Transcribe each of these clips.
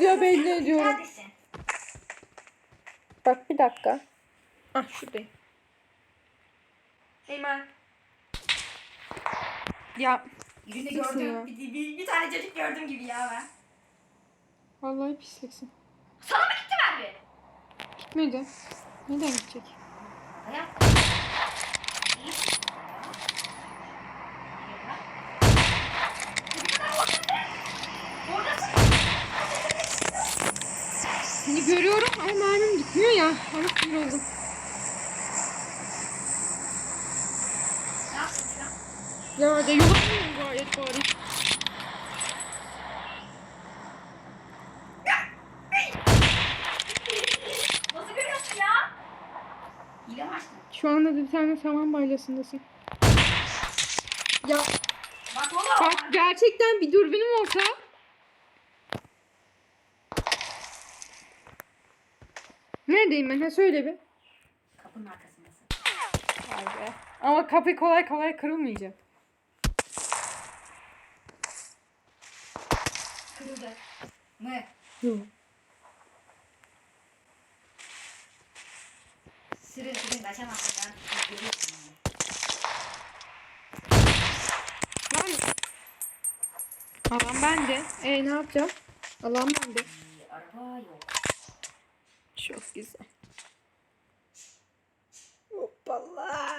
bekliyor belli ediyorum. Neredesin? Bak bir dakika. Ah şuradayım. Eymen. Ya Birini Pisliksin gördüm. ya. Bir, bir, bir tane çocuk gördüm gibi ya ben. vallahi pisliksin. Sana mı gitti Merve? Gitmedi. Neden gidecek? Ayak. Seni görüyorum ama mermim gitmiyor ya. Ama sinir oldum. Ya da yuvarlanıyorum gayet bari. Nasıl görüyorsun ya? Hile açtın? Şu anda da bir tane saman baylasındasın. Ya Bak oğlum. bak gerçekten bir dürbünüm olsa. Neredeyim ben? Ha söyle bir. Kapının arkasındasın. Vay be. Ama kapı kolay kolay kırılmayacak. Kırıldı. Mı? Yok. Sürün sürün açamazsın ben. Görüyorsun yani. Alan bende. E ne yapacağım? Alan bende. Araba yok. Çok güzel. Hoppala.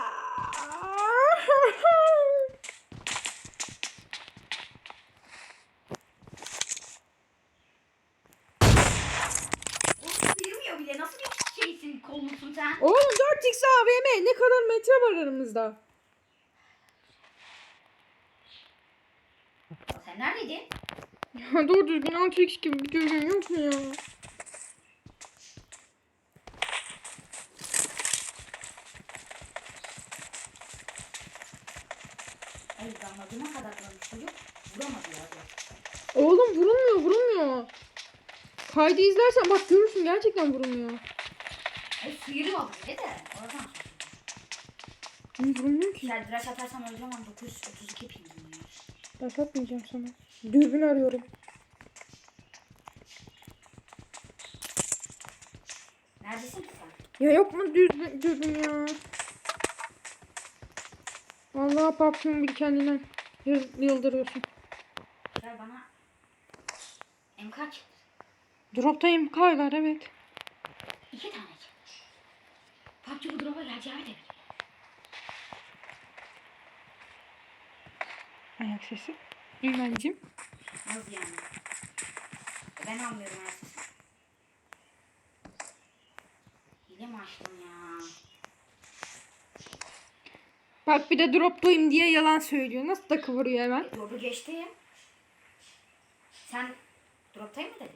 Sıyırmıyor bile. Nasıl bir şeysin kollusun sen? Oğlum 4x AVM ne kadar metre var aramızda? Sen neredeydin? Ya doğru düzgün 6x gibi bir düzgün yok mu ya? Kadar çocuk. Vuramadı ya. Oğlum vurulmuyor vurulmuyor. Kaydı izlersen bak görürsün gerçekten vurulmuyor. Hayır sıyırmadı bile de. Oradan Vurulmuyor ki. Güzel direnç atarsam öleceğim ama 932 pingim ya. Ben satmayacağım sana. Dürbün arıyorum. Neredesin ki sen? Ya yok mu dürbün, dürbün ya? Vallahi papyon bir kendinden yıl- yıldırıyorsun. Gel bana. M kaç? Droptayım kaylar evet. İki tane çıkmış. PUBG bu drop'a geleceğimi de Ayak sesi. Güvencim. Nasıl yani? Ben almıyorum her sesi. Hile mi açtım ya? Bak bir de droptayım diye yalan söylüyor. Nasıl da kıvırıyor hemen. Drop'u geçtim. Sen drop'tayım mı dedin?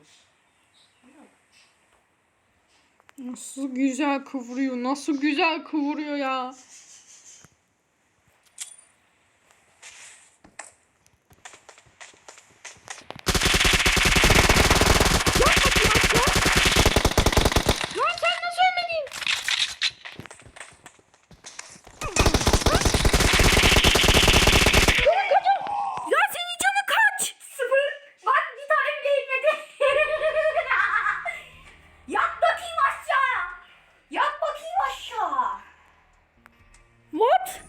Nasıl güzel kıvırıyor. Nasıl güzel kıvırıyor ya.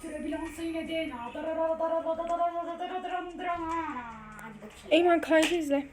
Türebilansı. Eymen kaydı izle.